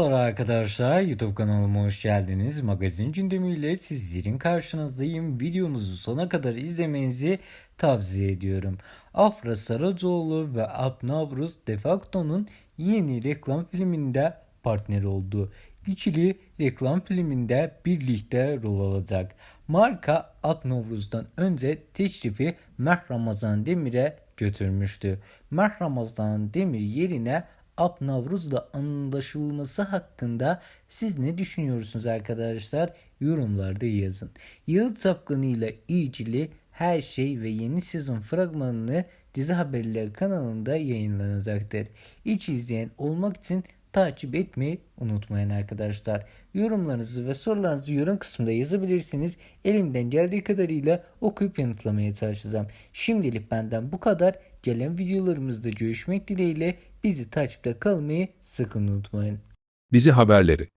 Merhaba arkadaşlar YouTube kanalıma hoş geldiniz. Magazin gündemiyle sizlerin karşınızdayım. Videomuzu sona kadar izlemenizi tavsiye ediyorum. Afra Saracoğlu ve Abnavruz Defacto'nun yeni reklam filminde partner oldu. İkili reklam filminde birlikte rol alacak. Marka Abnavruz'dan önce teşrifi Mert Ramazan Demir'e götürmüştü. Mert Ramazan Demir yerine Ab Navruz'la anlaşılması hakkında siz ne düşünüyorsunuz arkadaşlar? Yorumlarda yazın. Yıl Sapkını ile ilgili her şey ve yeni sezon fragmanını Dizi Haberler kanalında yayınlanacaktır. İç izleyen olmak için takip etmeyi unutmayın arkadaşlar. Yorumlarınızı ve sorularınızı yorum kısmında yazabilirsiniz. Elimden geldiği kadarıyla okuyup yanıtlamaya çalışacağım. Şimdilik benden bu kadar. Gelen videolarımızda görüşmek dileğiyle bizi takipte kalmayı sakın unutmayın. Dizi haberleri